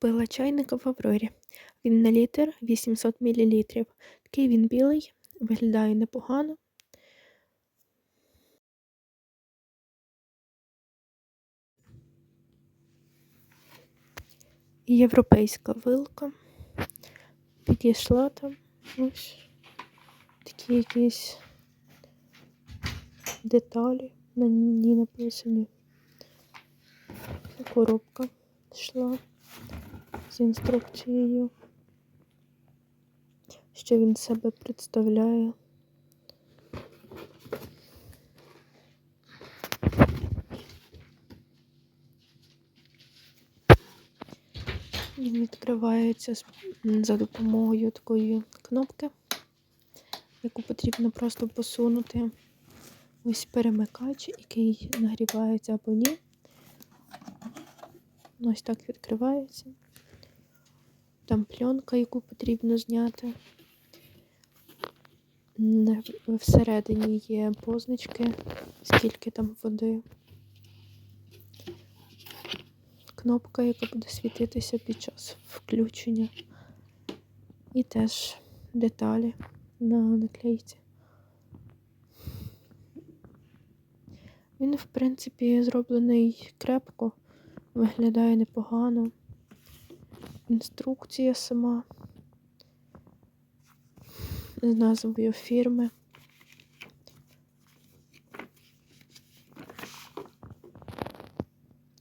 Купила чайника в Аврорі. Він на літр 800 мл. Такий він білий, виглядає непогано. Європейська вилка. Підійшла там. Ось такі якісь деталі на ній написані. Коробка йшла з інструкцією, що він себе представляє. Він відкривається за допомогою такої кнопки, яку потрібно просто посунути. Ось перемикач, який нагрівається або ні. Ось так відкривається. Там пленка, яку потрібно зняти. Всередині є позначки, скільки там води. Кнопка, яка буде світитися під час включення. І теж деталі на наклейці. Він, в принципі, зроблений крепко, виглядає непогано. Інструкція сама з назвою фірми.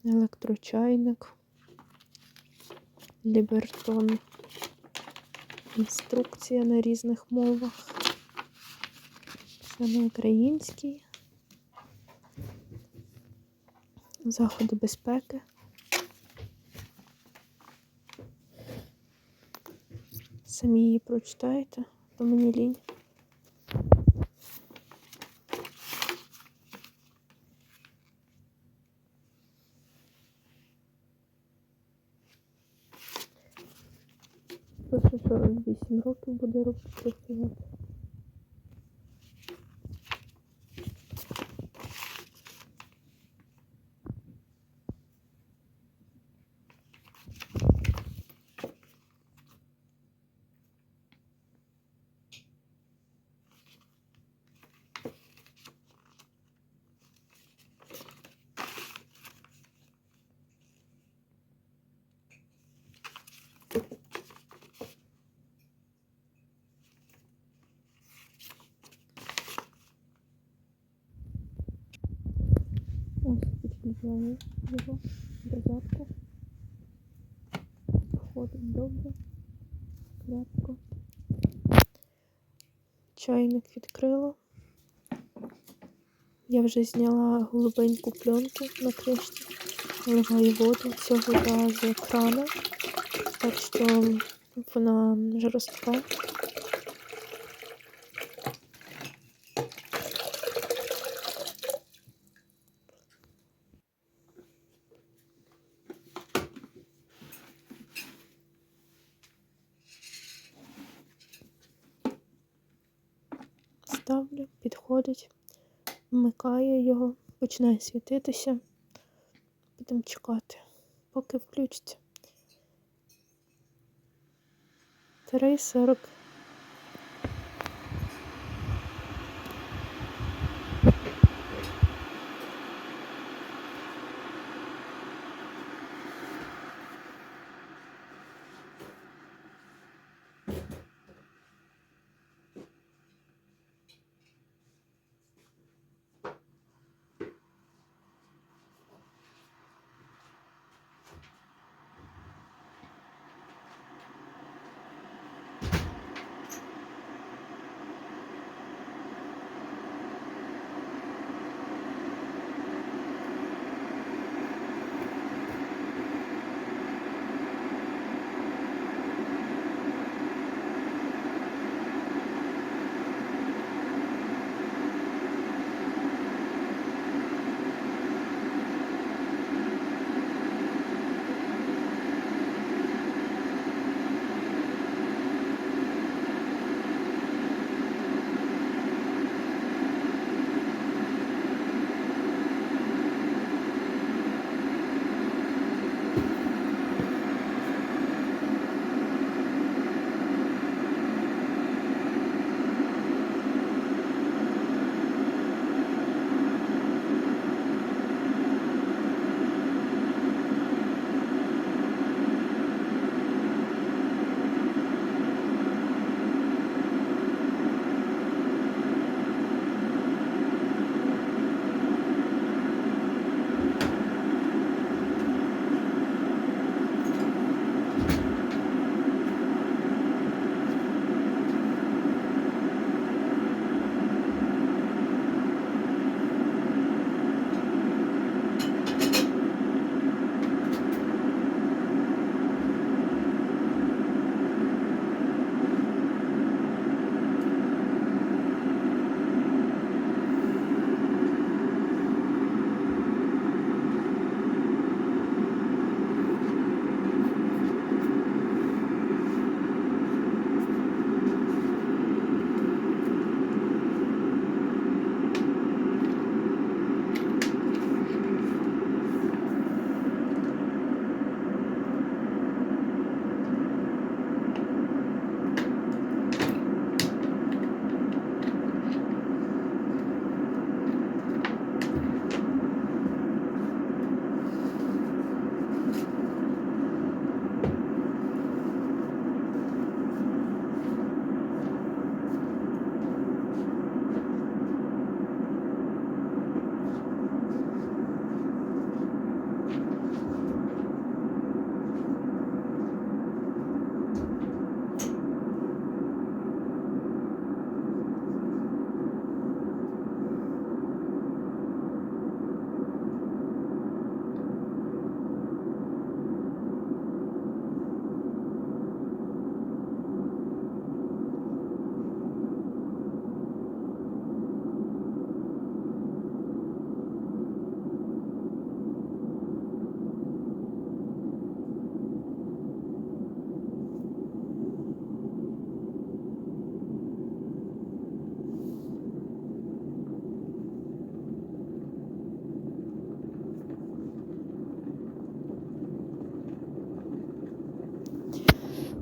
Електрочайник. Лібертон. Інструкція на різних мовах. Це на українській. Заходи безпеки. Самі її прочитаєте, то мені лінь. Пише, що 8 років буде робити працювати. Його розетку. Входить добре, крепко. Чайник відкрила. Я вже зняла голубеньку пленку на кришці, вливаю воду цього разу крана, так що вона жорстка. Ставлю, підходить, вмикаю його, починає світитися. Будемо чекати, поки включиться. 3.40.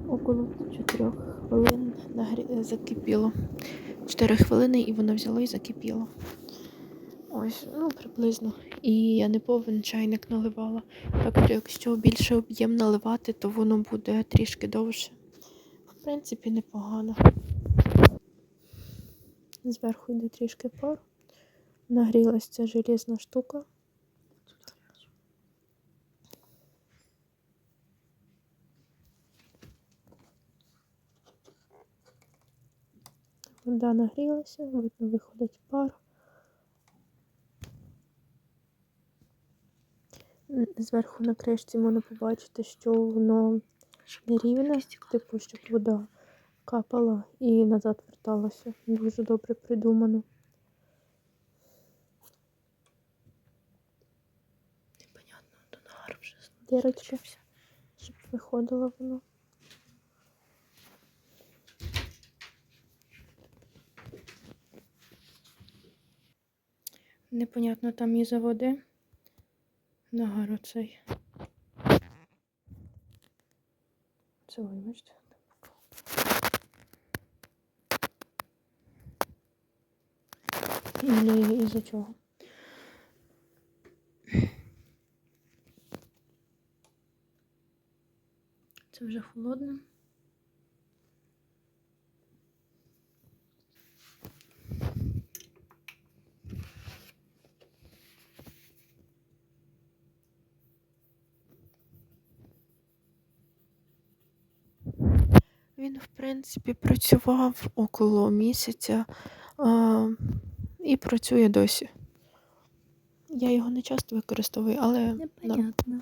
около 4 хвилин нагрі... закипіло. 4 хвилини і воно взяло і закипіло. Ось, ну, приблизно. І я не повен чайник наливала. Так от, якщо більше об'єм наливати, то воно буде трішки довше. В принципі, непогано. Зверху йде трішки пар. Нагрілась ця желізна штука. Вода нагрілася, видно, виходить пар. Зверху на кришці можна побачити, що воно нерівне, типу, щоб вода капала і назад верталася. Дуже добре придумано. Непонятно, то нагар вже Дірочки, щоб виходило воно. Непонятно там із-за води. Нагар оцей. Це вибачте. Ілі із-за чого? Це вже холодно. Він, в принципі, працював около місяця а, і працює досі. Я його не часто використовую, але Непонятно.